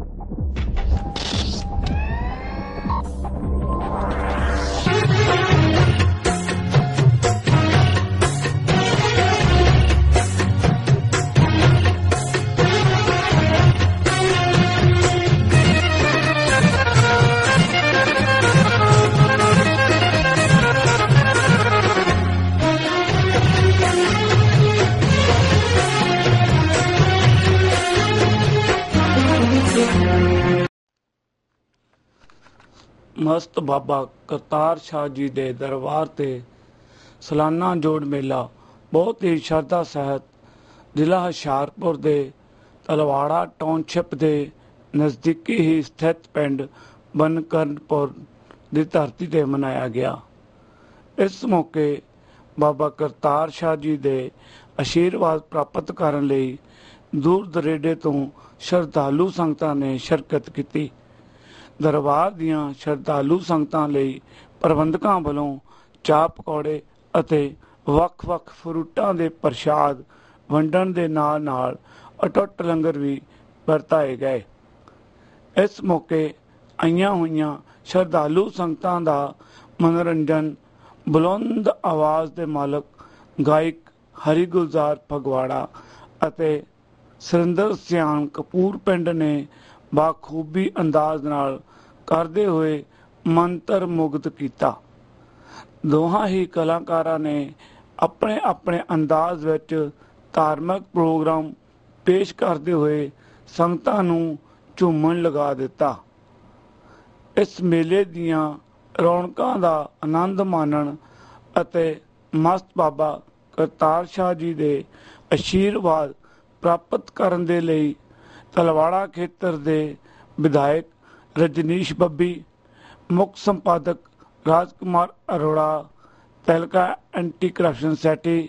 Thank you. ਮਸਤ ਬਾਬਾ ਕਰਤਾਰ ਸ਼ਾਹ ਜੀ ਦੇ ਦਰਬਾਰ ਤੇ ਸਾਲਾਨਾ ਜੋੜ ਮੇਲਾ, ਬਹੁਤ ਹੀ ਸ਼ਰਧਾ ਸਹਿਤ ਜ਼ਿਲ੍ਹਾ ਹੁਸ਼ਿਆਰਪੁਰ ਦੇ ਤਲਵਾੜਾ ਟਾਊਨਸ਼ਿਪ ਦੇ ਨਜ਼ਦੀਕੀ ਹੀ ਸਥਿਤ ਪਿੰਡ ਬਨਕਰਨਪੁਰ ਦੀ ਧਰਤੀ ਤੇ ਮਨਾਇਆ ਗਿਆ। ਇਸ ਮੌਕੇ ਬਾਬਾ ਕਰਤਾਰ ਸ਼ਾਹ ਜੀ ਦੇ ਅਸ਼ੀਰਵਾਦ ਪ੍ਰਾਪਤ ਕਰਨ ਲਈ ਦੂਰ ਦਰੇਡੇ ਤੋਂ ਸ਼ਰਧਾਲੂ ਸੰਗਤਾਂ ਨੇ ਸ਼ਿਰਕਤ ਕੀਤੀ। ਦਰਬਾਰ ਦੀਆਂ ਸ਼ਰਧਾਲੂ ਸੰਗਤਾਂ ਲਈ ਪ੍ਰਬੰਧਕਾਂ ਵੱਲੋਂ ਚਾਹ ਪਕੌੜੇ ਅਤੇ ਵੱਖ-ਵੱਖ ਫਰੂਟਾਂ ਦੇ ਪ੍ਰਸ਼ਾਦ ਵੰਡਣ ਦੇ ਨਾਲ-ਨਾਲ ਅਟੁੱਟ ਲੰਗਰ ਵੀ ਵਰਤਾਏ ਗਏ। ਇਸ ਮੌਕੇ ਆਈਆਂ ਹੋਈਆਂ ਸ਼ਰਧਾਲੂ ਸੰਗਤਾਂ ਦਾ ਮਨੋਰੰਜਨ, ਬੁਲੰਦ ਆਵਾਜ਼ ਦੇ ਮਾਲਕ ਗਾਇਕ ਹਰੀ ਗੁਲਜ਼ਾਰ ਫਗਵਾੜਾ ਅਤੇ ਸੁਰਿੰਦਰ ਸਿਆਣ ਕਪੂਰ ਪਿੰਡ ਨੇ ਬਾਖੂਬੀ ਅੰਦਾਜ਼ ਨਾਲ ਕਰਦੇ ਹੋਏ ਮੰਤਰ ਮੁਗਤ ਕੀਤਾ। ਦੋਹਾਂ ਹੀ ਕਲਾਕਾਰਾਂ ਨੇ ਆਪਣੇ ਆਪਣੇ ਅੰਦਾਜ਼ ਵਿੱਚ ਧਾਰਮਿਕ ਪ੍ਰੋਗਰਾਮ ਪੇਸ਼ ਕਰਦੇ ਹੋਏ ਸੰਗਤਾਂ ਨੂੰ ਝੂਮਣ ਲਗਾ ਦਿੱਤਾ। ਇਸ ਮੇਲੇ ਦੀਆਂ ਰੌਣਕਾਂ ਦਾ ਆਨੰਦ ਮਾਣਨ ਅਤੇ ਮਸਤ ਬਾਬਾ ਕਰਤਾਰ ਸ਼ਾਹ ਜੀ ਦੇ ਅਸ਼ੀਰਵਾਦ ਪ੍ਰਾਪਤ ਕਰਨ ਦੇ ਲਈ ਤਲਵਾੜਾ ਖੇਤਰ ਦੇ ਵਿਧਾਇਕ ਰਜਨੀਸ਼ ਬੱਬੀ, ਮੁੱਖ ਸੰਪਾਦਕ ਰਾਜਕੁਮਾਰ ਅਰੋੜਾ, ਤਹਿਲਕਾ ਐਂਟੀ ਕਰਪਸ਼ਨ ਸੈਟੀ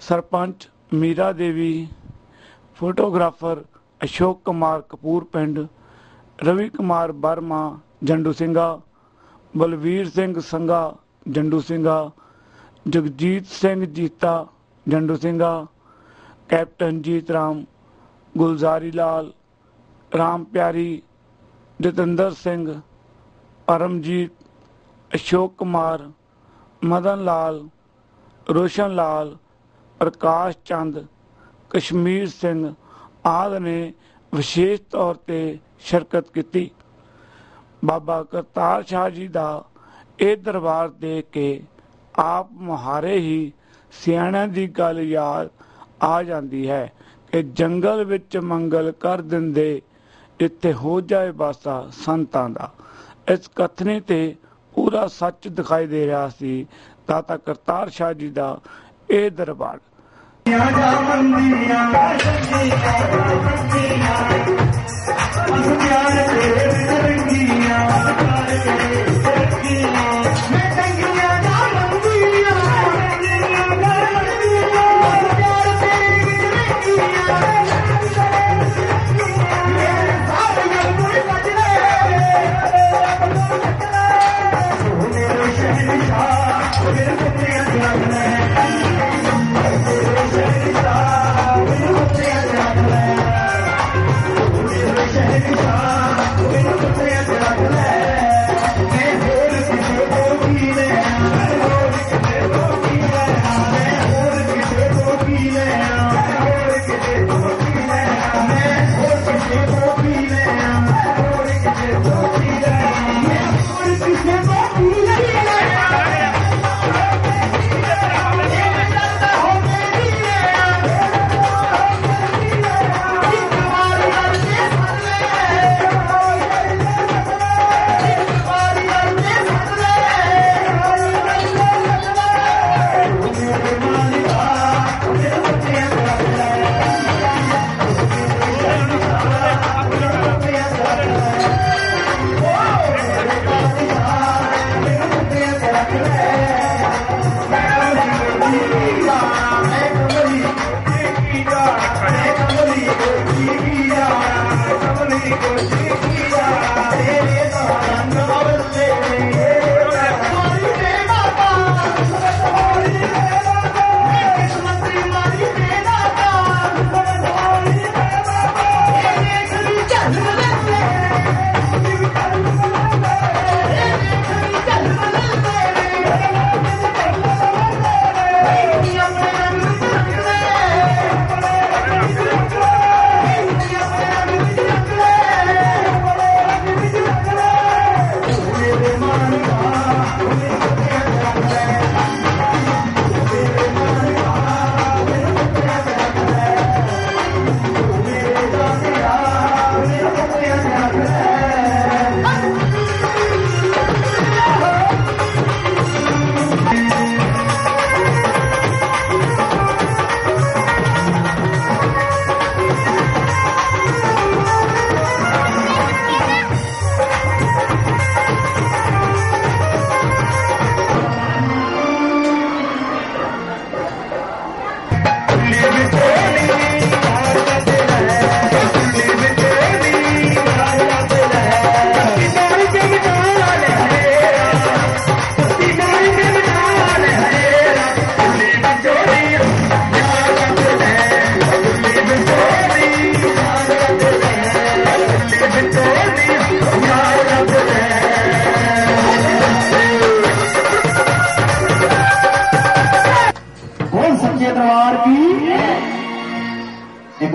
ਸਰਪੰਚ ਮੀਰਾ ਦੇਵੀ, ਫੋਟੋਗ੍ਰਾਫਰ ਅਸ਼ੋਕ ਕੁਮਾਰ ਕਪੂਰ ਪਿੰਡ, ਰਵੀ ਕੁਮਾਰ ਬਰਮਾ ਜੰਡੂ ਸਿੰਘਾ, ਬਲਵੀਰ ਸਿੰਘ ਸੰਘਾ, ਜੰਡੂ ਸਿੰਘਾ, ਜਗਜੀਤ ਸਿੰਘ ਜੀਤਾ, ਜੰਡੂ ਸਿੰਘਾ, ਕੈਪਟਨ ਜੀਤ ਰਾਮ ਗੁਲਜ਼ਾਰੀ ਲਾਲ, ਰਾਮ ਪਿਆਰੀ, ਜਤਿੰਦਰ ਸਿੰਘ, ਪਰਮਜੀਤ, ਅਸ਼ੋਕ ਕੁਮਾਰ, ਮਦਨ ਲਾਲ, ਰੋਸ਼ਨ ਲਾਲ, ਪ੍ਰਕਾਸ਼ ਚੰਦ, ਕਸ਼ਮੀਰ ਸਿੰਘ ਆਦਿ ਨੇ ਵਿਸ਼ੇਸ਼ ਤੌਰ ਤੇ ਸ਼ਿਰਕਤ ਕੀਤੀ। ਬਾਬਾ ਕਰਤਾਰ ਸ਼ਾਹ ਜੀ ਦਾ ਇਹ ਦਰਬਾਰ ਦੇਖ ਕੇ ਆਪ ਮੁਹਾਰੇ ਹੀ ਸਿਆਣਿਆਂ ਦੀ ਗੱਲ ਯਾਦ ਆ ਜਾਂਦੀ ਹੈ। ਕਿ ਜੰਗਲ ਵਿੱਚ ਮੰਗਲ ਕਰ ਦਿੰਦੇ, ਇੱਥੇ ਹੋ ਜਾਏ ਬਾਸਾ ਸੰਤਾਂ ਦਾ। ਇਸ ਕਥਨੀ ਤੇ ਪੂਰਾ ਸੱਚ ਦਿਖਾਈ ਦੇ ਰਿਹਾ ਸੀ, ਦਾਤਾ ਕਰਤਾਰ ਸ਼ਾਹ ਜੀ ਦਾ ਇਹ ਦਰਬਾਰ। Thank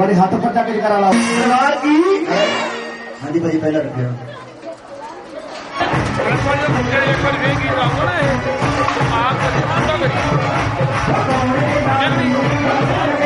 ਵਾਰੀ ਹੱਥ ਚੱਕ ਕੇ ਜਕਰਾ ਲਾਓ ਦਰਬਾਰ ਕੀ ਹਾਂਜੀ ਭਾਈ ਪਹਿਲਾਂ ਰੱਖਿਓ। ਖੁਸ਼ੀ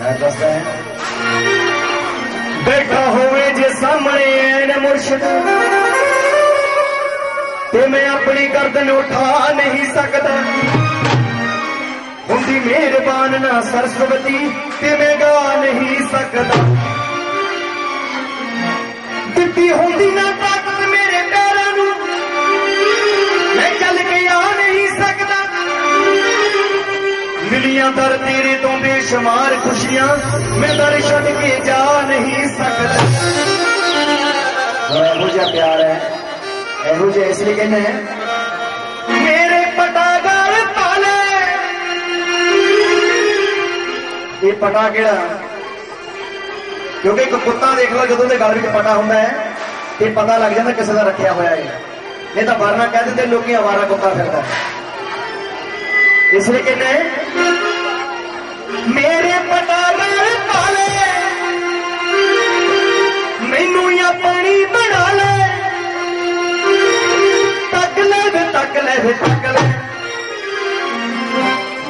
ਮੈਂ ਦੱਸਦਾ ਹੈ। ਬੈਠਾ ਹੋਵੇ ਜੇ ਸਾਹਮਣੇ ਐਨ ਮੁਰਸ਼ਿਦ, ਤੇ ਮੈਂ ਆਪਣੀ ਗਰਦਨ ਉਠਾ ਨਹੀਂ ਸਕਦਾ। ਹੁੰਦੀ ਮਿਹਰਬਾਨ ਨਾ ਸਰਸਵਤੀ, ਤੇ ਮੈਂ ਗਾ ਨਹੀਂ ਸਕਦਾ। ਦਿੱਤੀ ਹੁੰਦੀ ਨਾ ਮਿਲੀਆਂ ਦਰ ਤੇਰੇ ਤੋਂ ਬੇਸ਼ੁਮਾਰ ਖੁਸ਼ੀਆਂ ਮੈਂ ਦਰ ਛੱਡ ਕੇ ਜਾ ਨਹੀਂ ਸਕਦਾ ਇਹੋ ਜਿਹਾ ਪਿਆਰ ਹੈ ਇਹੋ ਜਿਹਾ ਇਸ ਲਈ ਕਹਿੰਦੇ ਹੈ ਮੇਰੇ ਪਟਾਗਲ ਪਾਲੇ ਇਹ ਪਟਾ ਕਿਹੜਾ ਕਿਉਂਕਿ ਇੱਕ ਕੁੱਤਾ ਦੇਖ ਲਓ ਜਦੋਂ ਦੇ ਗਲ ਵਿੱਚ ਪਟਾ ਹੁੰਦਾ ਹੈ ਤੇ ਪਤਾ ਲੱਗ ਜਾਂਦਾ ਕਿਸੇ ਦਾ ਰੱਖਿਆ ਹੋਇਆ ਹੈ ਨਹੀਂ ਤਾਂ ਵਰਨਾ ਕਹਿ ਦਿੰਦੇ ਲੋਕੀ ਆਵਾਰਾ ਕੁੱਤਾ ਫਿਰਦਾ ਹੈ। ਇਸ ਲਈ ਕਹਿੰਦੇ ਮੇਰੇ ਪਟਾਗਲ ਪਾਲੇ। ਮੈਨੂੰ ਆਪਣੀ ਬਣਾ ਲੈ। ਤੱਕ ਲੈ ਵੇ ਤੱਕ ਲੈ ਵੇ ਤੱਕ ਲੈ।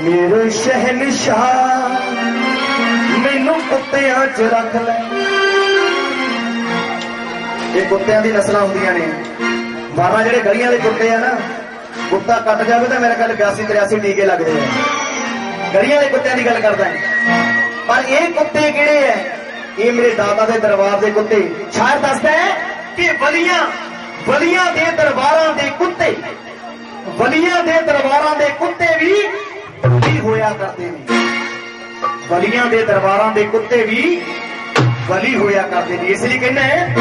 ਮੇਰੇ ਸ਼ਹਿਨशाह ਮੈਨੂੰ ਕੁੱਤਿਆਂ 'ਚ ਰੱਖ ਲੈ। ਇਹ ਕੁੱਤਿਆਂ ਦੀ ਨਸਲਾਂ ਹੁੰਦੀਆਂ ਨੇ। ਮਾਰਾ ਜਿਹੜੇ ਗਲੀਆਂ ਦੇ ਕੁੱਤੇ ਆ ਨਾ, ਕੁੱਤਾ ਕੱਟ ਜਾਵੇ ਤਾਂ ਮੇਰੇ ਕੋਲ 82 83 ਟੀਕੇ ਲੱਗਦੇ ਆ। ਗਲੀਆਂ ਦੇ ਕੁੱਤਿਆਂ ਦੀ ਗੱਲ ਕਰਦਾ ਹੈ। ਪਰ ਇਹ ਕੁੱਤੇ ਕਿਹੜੇ ਐ? ਇਹ ਮੇਰੇ ਦਾਦਾ ਦੇ ਦਰਬਾਰ ਦੇ ਕੁੱਤੇ। ਸ਼ਾਇਰ ਦੱਸਦਾ ਹੈ ਕਿ ਵਲੀਆਂ ਵਲੀਆਂ ਦੇ ਦਰਬਾਰਾਂ ਦੇ ਕੁੱਤੇ ਵਲੀਆਂ ਦੇ ਦਰਬਾਰਾਂ ਦੇ ਕੁੱਤੇ ਵੀ ਵੀ ਹੋਇਆ ਕਰਦੇ ਨੇ। ਵਲੀਆਂ ਦੇ ਦਰਬਾਰਾਂ ਦੇ ਕੁੱਤੇ ਵੀ ਵਲੀ ਹੋਇਆ ਕਰਦੇ ਨੇ। ਇਸ ਲਈ ਕਹਿੰਦਾ ਹੈ,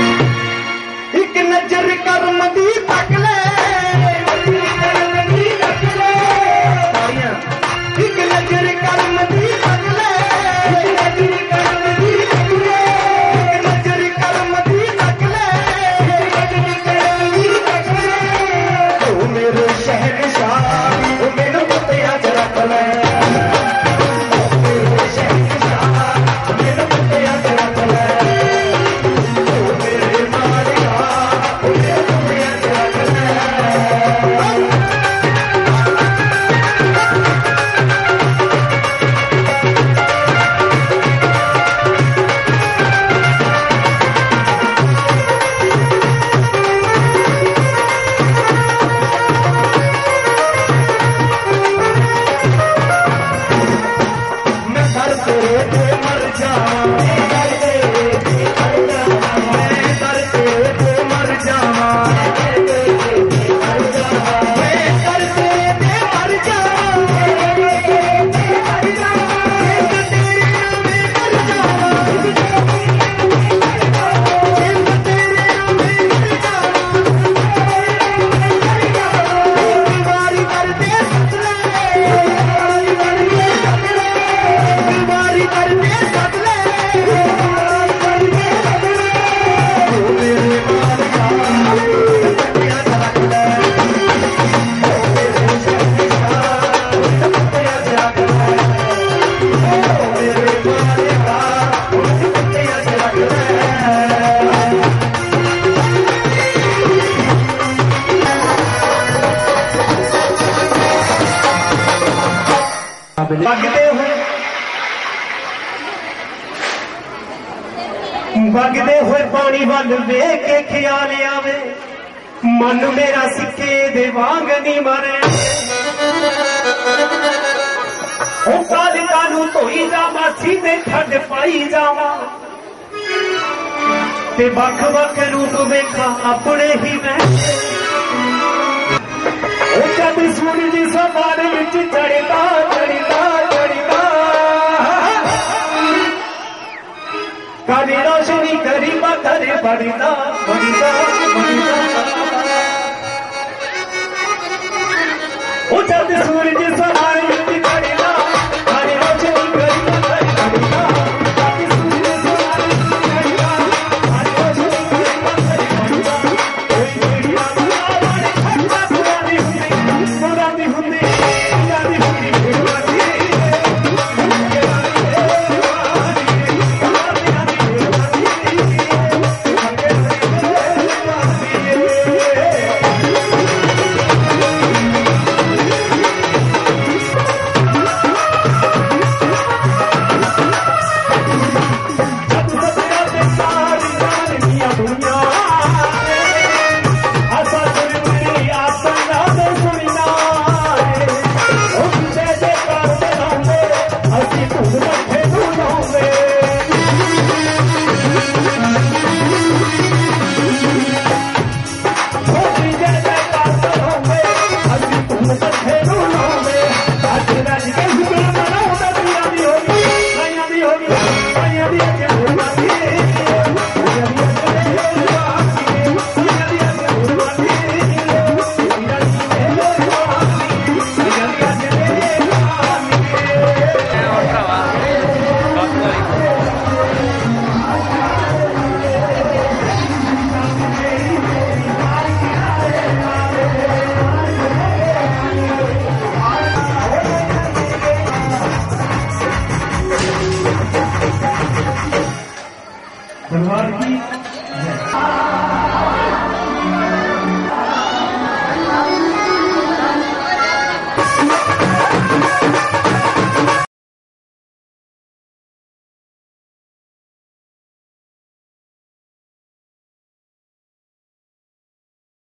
ਇੱਕ ਨਜ਼ਰ ਕਰਮ ਦੀ ਤੱਕ ਲੈ। ਕਰਮ ਦੀ ਲੱਗਦੇ ਹੋਏ ਵਗਦੇ ਹੋਏ ਪਾਣੀ ਵੱਲ ਵੇਖ ਕੇ ਖਿਆਲ ਆਵੇ। ਮਨ ਮੇਰਾ ਸਿੱਕੇ ਦੇ ਵਾਂਗ ਨਹੀਂ ਮਰੇ। ਉਹ ਕਾਲਿਕਾ ਨੂੰ ਧੋਈ ਜਾਵਾਂ ਸੀਨੇ ਛੱਡ ਪਾਈ ਜਾਵਾਂ ਤੇ ਵੱਖ ਵੱਖ ਰੂਪ ਵੇਖਾਂ ਆਪਣੇ ਹੀ